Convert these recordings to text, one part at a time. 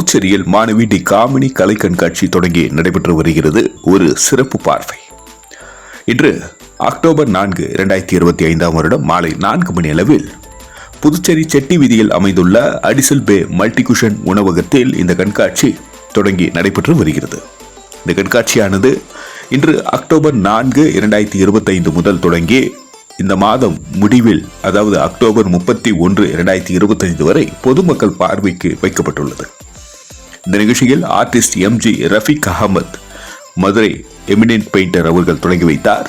புதுச்சேரியில் மாணவி டி. காமினி கலை கண்காட்சி தொடங்கி நடைபெற்று வருகிறது. ஒரு சிறப்பு பார்வை. இன்று அக்டோபர் நான்கு இரண்டாயிரத்தி இருபத்தி ஐந்தாம் வருடம் மாலை நான்கு மணி அளவில் புதுச்சேரி செட்டி வீதியில் அமைந்துள்ள அடிசல் பே மல்டிகுஷன் உணவகத்தில் இந்த கண்காட்சி தொடங்கி நடைபெற்று வருகிறது. இந்த கண்காட்சியானது இன்று அக்டோபர் நான்கு இரண்டாயிரத்தி இருபத்தைந்து முதல் தொடங்கி இந்த மாதம் முடிவில் அதாவது அக்டோபர் முப்பத்தி ஒன்று இரண்டாயிரத்தி இருபத்தைந்து வரை பொதுமக்கள் பார்வைக்கு வைக்கப்பட்டுள்ளது. இந்த நிகழ்ச்சியில் artist MG Rafiq Ahmed Madurai eminent painter அவர்கள் தொடங்கி வைத்தார்.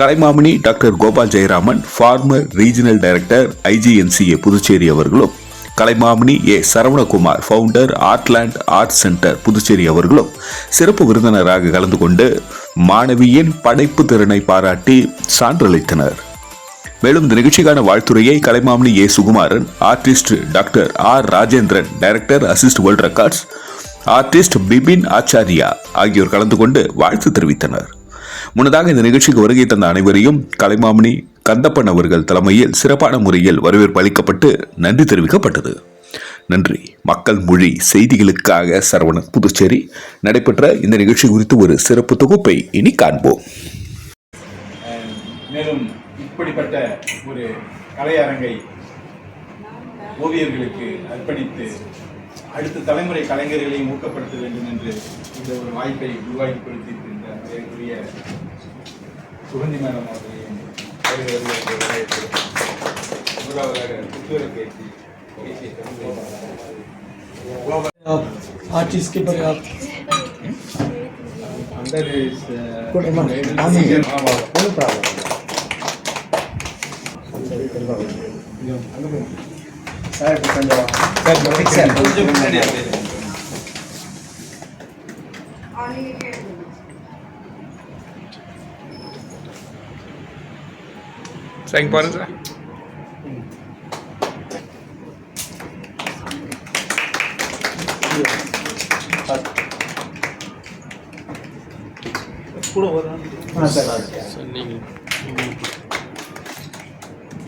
Kalaimamani doctor Gopal Jayaraman former regional director IGNCA Puducherry அவர்களும் Kalaimamani A Saravanakumar founder Artland art centre Puducherry அவர்களும் சிறப்பு விருந்தினராக கலந்து கொண்டு மாணவியின் படைப்பு திறனை பாராட்டி சான்றளித்தனர். மேலும் இந்த நிகழ்ச்சிக்கான வாழ்த்துறையை Kalaimamani A. Sukumaran artist doctor R. Rajendran director assist world records artist Bipin Acharya ஆகியோர் கலந்து கொண்டு வாழ்த்து தெரிவித்தனர். முன்னதாக இந்த நிகழ்ச்சிக்கு வருகை தந்த அனைவரையும் கலைமாமணி கந்தப்பன் அவர்கள் தலைமையில் சிறப்பான முறையில் வரவேற்பு அளிக்கப்பட்டு நன்றி தெரிவிக்கப்பட்டது. நன்றி. மக்கள் மொழி செய்திகளுக்காக சரவணன் புதுச்சேரி. நடைபெற்ற இந்த நிகழ்ச்சி குறித்து ஒரு சிறப்பு தொகுப்பை இனி காண்போம். இப்படிப்பட்ட ஒரு கலையரங்கை ஓவியர்களுக்கு அர்ப்பணித்து அடுத்த தலைமுறை கலைஞர்களையும் ஊக்கப்படுத்த வேண்டும் என்று இந்த ஒரு வாய்ப்பை உருவாக்கி கொடுத்திருக்கின்ற அதற்குரிய சுகந்தி மேடம் அவர்களையும் வருக வருக என்று வரவேற்கிறேன். முதலாவதாக புத்தூரை பேசி Good, Emma. சார் கொஞ்சம் முன்னாடி பாருங்க சார் சார் சார்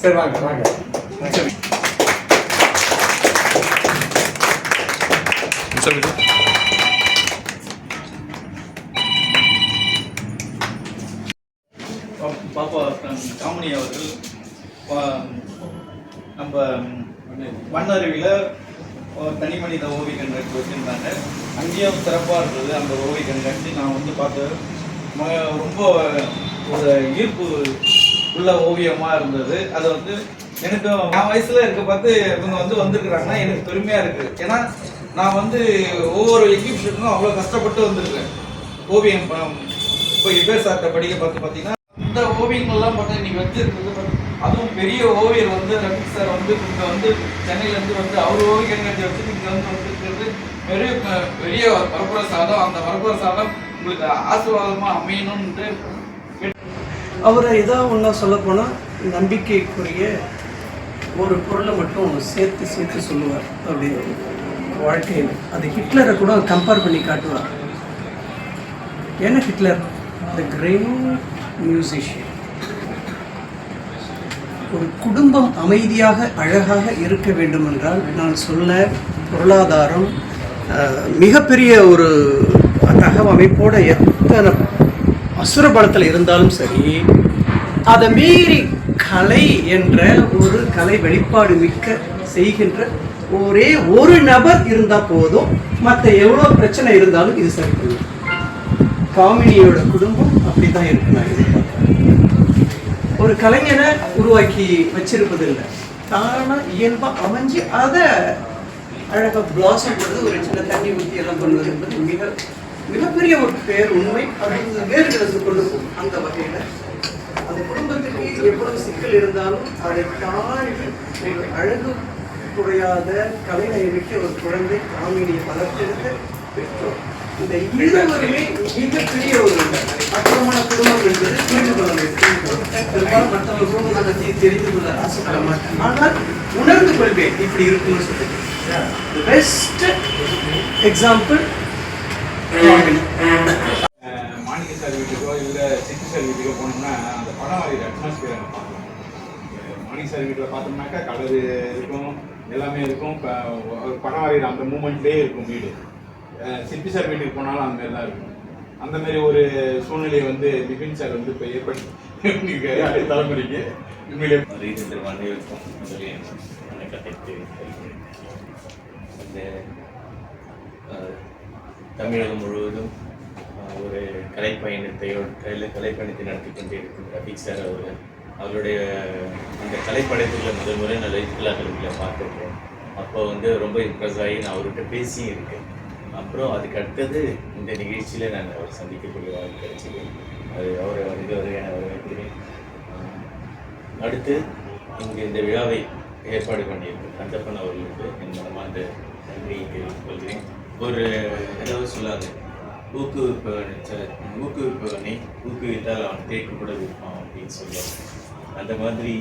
சரி வாங்க வாங்க. சொல்லுங்க பாப்பா காமனி அவர்கள் பா- நம்ம மண்ணருவியில் தனி மனித ஓவிய கண்காட்சி வச்சுருந்தாங்க. அங்கேயும் சிறப்பாக இருந்தது அந்த ஓவிய கண்காட்சி. நான் வந்து பார்த்து ம- ரொம்ப ஒரு ஈர்ப்பு உள்ள ஓவியமாக இருந்தது. அது வந்து எனக்கு என் வயசுல இருக்க பார்த்து இவங்க வந்து வந்திருக்கிறாங்கன்னா எனக்கு பெருமையாக இருக்குது ஏன்னா நான் வந்து ஒவ்வொரு எக்ஸிபிஷனுக்கும் அவ்வளோ கஷ்டப்பட்டு வந்திருக்கேன். ஓவியம் இப்போ இபேர் சார்ட்ட படிக்க பார்த்து பார்த்தீங்கன்னா இந்த ஓவியங்கள்லாம் பார்த்தா இன்னைக்கு வச்சிருக்கிறது அதுவும் பெரிய ஓவியர் வந்து ரவி சார் வந்து இங்கே வந்து சென்னையிலேருந்து வந்து அவர் ஓவியங்கள் வச்சு வச்சுட்டு இங்கே வந்து வந்துருக்கிறது. பெரிய பெரிய வரப்புற சாதம் அந்த வரப்புற சாதம் உங்களுக்கு ஆசீர்வாதமாக அமையணும்ன்ட்டு அவரை ஏதாவது ஒன்றா சொல்லப்போனால் நம்பிக்கைக்குரிய ஒரு பொருளை மட்டும் சேர்த்து சேர்த்து சொல்லுவார். அப்படின்னு வாழ்க்கையில். அது ஹிட்லரை கூட கம்பேர் பண்ணி காட்டுவார். ஏன்னா ஹிட்லர்? த கிரேட் மியூசிஷியன் ஒரு குடும்பம் அமைதியாக அழகாக இருக்க வேண்டும் என்றால் நான் சொன்ன பொருளாதாரம் மிகப்பெரிய ஒரு தகவமைப்போட எத்தனை அசுர பலத்தில் இருந்தாலும் சரி அதை மீறி கலை என்ற ஒரு கலை வெளிப்பாடு மிக்க செய்கின்ற ஒரே ஒரு நபர் இருந்தால் போதும். மற்ற எவ்வளோ பிரச்சனை இருந்தாலும் இது சரி பண்ணும் காமினியோட குடும்பம் அப்படிதான் இருக்கு நான் ஒரு கலைஞனை உருவாக்கி வச்சிருப்பது இல்லை தானாக இயல்பாக அமைஞ்சு அதை அழகா பிளாசம் பண்ணுறது ஒரு சின்ன தண்ணி ஊற்றி எல்லாம் பண்ணுவது என்பது மிக மிகப்பெரிய ஒரு பேர் உண்மை அது வேறு இடத்துக்கு கொண்டு போகும். அந்த வகையில் அந்த குடும்பத்துக்கு எவ்வளவு சிக்கல் இருந்தாலும் அதை தாண்டி ஒரு அழகு குறையாத கலைநயமிக்க ஒரு குழந்தை காமினியை வளர்த்தெடுத்த பெற்றோர். இந்த இருவருமே மிகப்பெரிய ஒரு அற்புதமான குடும்பம் என்பது புரிந்து கொள்ள வேண்டும். மற்றவர்கள் மற்றவங்க நடத்தி தெரிந்து கொள்ள ஆசைப்பட மாட்டேன் ஆனால் உணர்ந்து கொள்வேன் இப்படி இருக்கும்னு சொல்லி பெஸ்ட் எக்ஸாம்பிள் மாணிக்க சார் வீட்டுக்கோ இல்லை சிட்டி சார் வீட்டுக்கோ போனோம்னா அந்த படம் வரைகிற அட்மாஸ்பியர் நம்ம பார்க்கலாம் மாணிக்க சார் வீட்டில் பார்த்தோம்னாக்கா கலர் இருக்கும் எல்லாமே இருக்கும் இப்போ ஒரு படம் வரைகிற அந்த மூமெண்ட்லேயே இருக்கும் வீடு அஹ் சிற்பி சார் வீட்டுக்கு போனாலும் அந்த மாதிரி தான் இருக்கும் அந்த மாதிரி ஒரு சூழ்நிலையை வந்து பிபின் சார் வந்து இப்போ ஏற்படுத்தி அடுத்த தலைமுறைக்கு உண்மையிலே ரீதியில் அனைவருக்கும் முதலில் வணக்கத்தை தெரிவிக்கிறேன் இந்த அஹ், தமிழகம் முழுவதும் ஒரு கலைப்பயணத்தை கலை கலைப்பயணத்தை நடத்தி கொண்டிருக்கும் ரஃபிக் சார் அவர்கள் அவருடைய அந்த கலைப்படைப்புகளை முதல் முறை நான் லைஃப்ல கல்வியில் பார்த்துருக்கேன் அப்போ வந்து ரொம்ப இம்ப்ரெஸ் ஆகி நான் அவர்கிட்ட பேசியும் இருக்கேன். அப்புறம் அதுக்கு அடுத்தது இந்த நிகழ்ச்சியில் நான் அவர் சந்திக்கக்கூடிய வாய்ப்பு கிடைச்சது. அது அவரை வருக வருக என வரவேற்கிறேன் அடுத்து இங்கே இந்த விழாவை ஏற்பாடு பண்ணியிருக்கேன் கந்தப்பன் அவர்களுக்கு என் மனமார்ந்த நன்றியை தெரிவித்துக் கொள்கிறேன். ஒரு ஏதாவது சொல்லாது. ஊக்குவிப்பவனை ஊக்குவிப்பவனை ஊக்குவித்தால் அவன் கேட்க கூட விற்பான் அப்படின்னு சொல்லுவாங்க. அந்த மாதிரி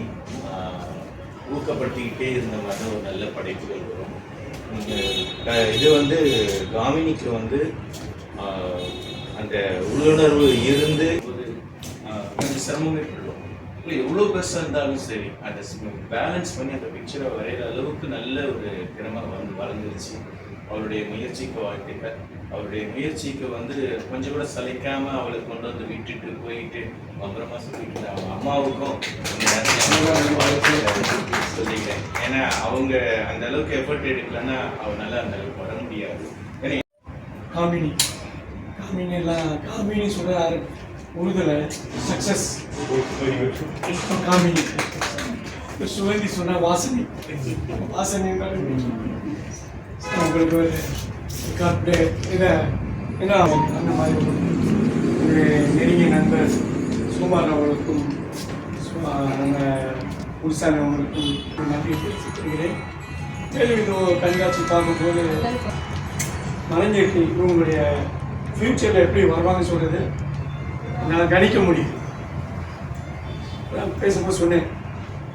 ஊக்கப்படுத்திக்கிட்டே இருந்தோம்னா தான் ஒரு நல்ல படைப்புகள் வரும். இந்த இது வந்து காமினிக்கு வந்து அந்த உள்ளுணர்வு இருந்து ஒரு கொஞ்சம் சிரமம் படுவோம் இல்லை எவ்வளோ பெருசாக இருந்தாலும் சரி அதை பேலன்ஸ் பண்ணி அந்த பிக்சரை வரைகிற அளவுக்கு நல்ல ஒரு திறமை வந்து வளர்ந்துருச்சு. அவருடைய முயற்சிக்கு வாழ்த்துக்கள் அவருடைய முயற்சிக்கு வந்து கொஞ்சம் கூட சளைக்காம அவளை கொண்டு வந்து விட்டுட்டு போயிட்டு அப்புறமா சொல்லிட்டு அவங்க அம்மாவுக்கும் சொல்லிக்கிறேன். ஏன்னா அவங்க அந்த அளவுக்கு எஃபர்ட் எடுக்கலன்னா அவனால அந்த அளவுக்கு வர முடியாது. ஏன்னா காமினி. காமினி எல்லாம் காமினி சொல்கிறாரு உறுதலை சக்ஸஸ் காமினி. சுகந்தி சொன்னா வாசனி. வாசனி உங்களுக்கு ஒரு கப்டு இதை என்ன அந்த மாதிரி ஒரு நெருங்கிய நண்பர் சுமார் அவர்களுக்கும் நம்ம புதுசான அவர்களுக்கும் நன்றி தெரிவித்துக்கிறேன் மேலும் இது கண்காட்சி பார்க்கும்போது மறைஞ்சிருக்கு இவங்களுடைய ஃப்யூச்சரில் எப்படி வருவாங்கன்னு சொல்கிறது நான் கணிக்க முடியும் நான் பேசும்போது சொன்னேன்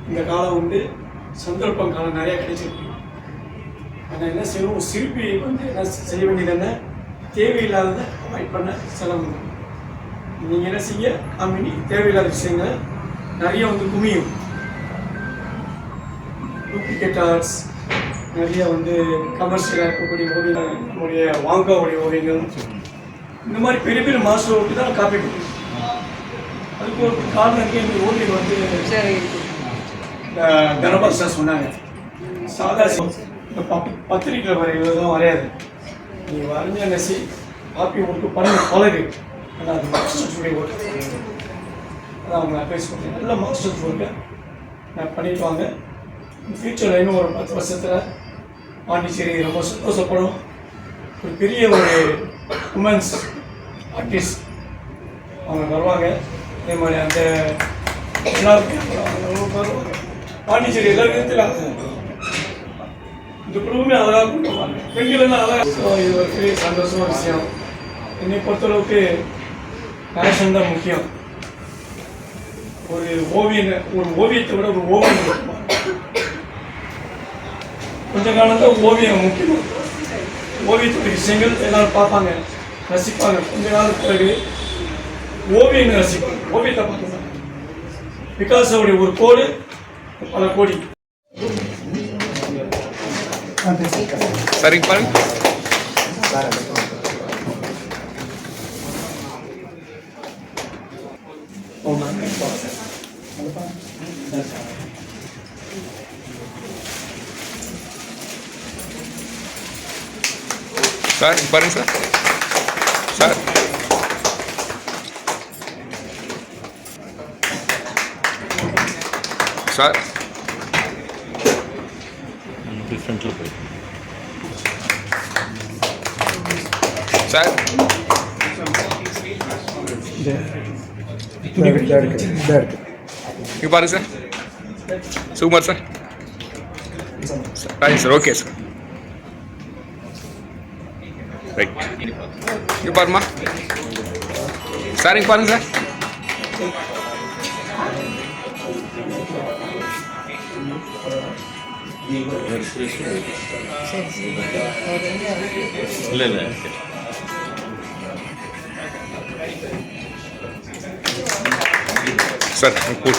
இந்த காலம் வந்து சந்தர்ப்பம் காலம் நிறையா கிடைச்சிருக்கு. ஆனால் என்ன செய்யணும்? சிற்பி வந்து என்ன செய்ய வேண்டியது என்ன? தேவையில்லாததை அவாய்ட் பண்ண செலவு நீங்கள் என்ன செய்ய காமினி தேவையில்லாத விஷயங்களை நிறைய வந்து குமியும். டூப்ளிகேட் ஆர்ட்ஸ் நிறைய வந்து கமர்ஷியலாக இருக்கக்கூடிய ஓவியங்கள் நம்முடைய வாங்காவுடைய ஓவியங்கள். இந்த மாதிரி பெரிய பெரிய மாஸ்டர் ஒர்க்கு தான் காப்பி பண்ணுவோம் அதுக்கு ஒரு காரணம் இந்த ஓவியர் வந்து தனபால் சார் சொன்னாங்க. சாதா இந்த பப் பத்திரிக்கையில் வரைகிறது தான் வரையாது. நீ வரைஞ்ச நெசி காப்பி ஒர்க்கு பண்ண பழகு. ஆனால் அது மாஸ்டர்ஸுடைய ஒர்க் அதான் அவங்க அட்வைஸ் பண்ணுறேன் நல்ல மாஸ்டர்ஸ் ஒர்க்கை நான் பண்ணிட்டு வாங்க. ஃப்யூச்சரில் இன்னும் ஒரு பத்து வருஷத்தில் பாண்டிச்சேரி ரொம்ப சந்தோஷப்படும். ஒரு பெரிய ஒரு உமன்ஸ் ஆர்டிஸ்ட் அவங்க வருவாங்க. அதே மாதிரி அந்த எல்லாருக்கும் அவங்க வருவாங்க. பாண்டிச்சேரி எல்லாருக்கும் தெரியாது இந்த குடும்பமே அழகாக கொடுப்பாங்க பெண்கள் எல்லாம் அழகாக ஸோ இது ஒரு பெரிய சந்தோஷமான விஷயம். என்னை பொறுத்தளவுக்கு பேஷன் தான் முக்கியம். ஒரு ஓவியம் ஒரு ஓவியத்தை விட ஒரு ஓவியம் கொஞ்ச காலத்தில் ஓவியம் முக்கியம். ஓவியத்துடைய விஷயங்கள் எல்லாரும் பார்ப்பாங்க ரசிப்பாங்க. கொஞ்ச நாள் பிறகு ஓவியம் ரசிப்பாங்க. ஓவியத்தை பார்க்க விகாசோடைய ஒரு கோடு பல கோடி. சார் இங்க பாருங்க சார் இங்க பாருங்க சார் சார் சார் சார் இங்கே பாருங்க sir Sukumar sir Rajesh sir okay sir right இங்கே பாருமா சார் இங்கே பாருங்க சார் இல்லை இல்லை சார் கூ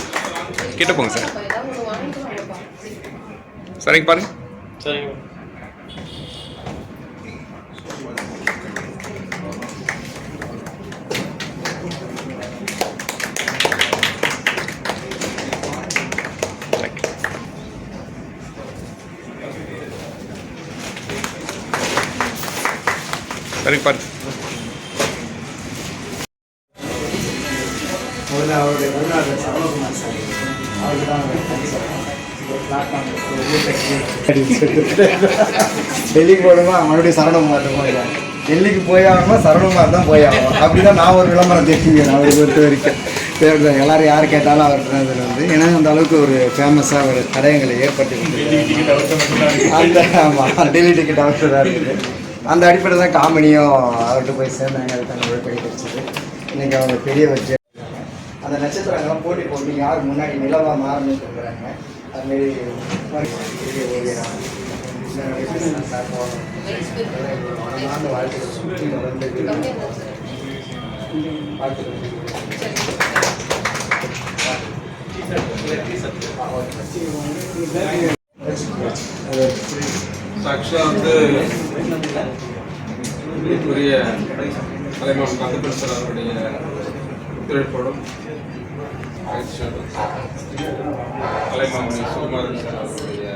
கிட்ட போங்க சார் சரிங்க பாருங்க சரிங்க சார் பாருங்க. முதல்ல அவருடைய உறவினர் சரவணகுமார் சார். அவருக்கு தான் தேங்க்ஸ் சொல்லணும் பிளாட்ஃபார்ம் டெல்லி போடுமா மறுபடியும் சரவணகுமார் போயிடுவேன் டெல்லிக்கு போய் ஆகணுமா சரவணகுமார் தான் போய் ஆகணும் அப்படி தான் நான் ஒரு விளம்பரம் தெரிஞ்சுக்கிறேன் அவரை பொறுத்த வரைக்கும். தேர்தல் எல்லாரும் யார் கேட்டாலும் அவர் இதில் வந்து ஏன்னா அந்த அளவுக்கு ஒரு ஃபேமஸாக ஒரு தடயங்களை கொடுத்துருக்காரு. அந்த ஆமாம் டெல்லி டிக்கெட் தான் இருக்குது அந்த அடிப்படை தான் காமெடியும் அவர்கிட்ட போய் சேர்ந்தாங்க. அதுக்கான உழைப்படி கிடைச்சது இன்னைக்கு அவங்க பெரிய வச்சு அந்த நட்சத்திரங்கள்லாம் போட்டி போட்டு யார் முன்னாடி நிலவாக மாறணும்னு சொல்கிறாங்க அதுமாரி பெரிய ஓவியரா சார் வாழ்த்துக்கள் சுற்றி வளர்ந்து வாழ்த்துக்கள் ஆக்சுவலாக வந்து உரிய கலைமான் கந்தபன் சார் அவருடைய ஒத்துழைப்போடும் தலைமாமணி சுகுமாரன் சார் அவருடைய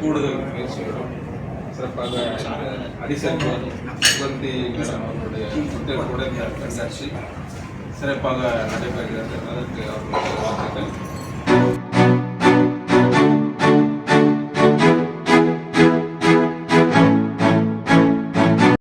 கூடுதல் முயற்சியோடும் சிறப்பாக அடிசன் சுகந்தி மேடம் அவருடைய ஒத்துழைப்போடு இந்த கண்காட்சி சிறப்பாக நடைபெறுகிறது. அதற்கு அவர்களுடைய வாழ்த்துக்கள்.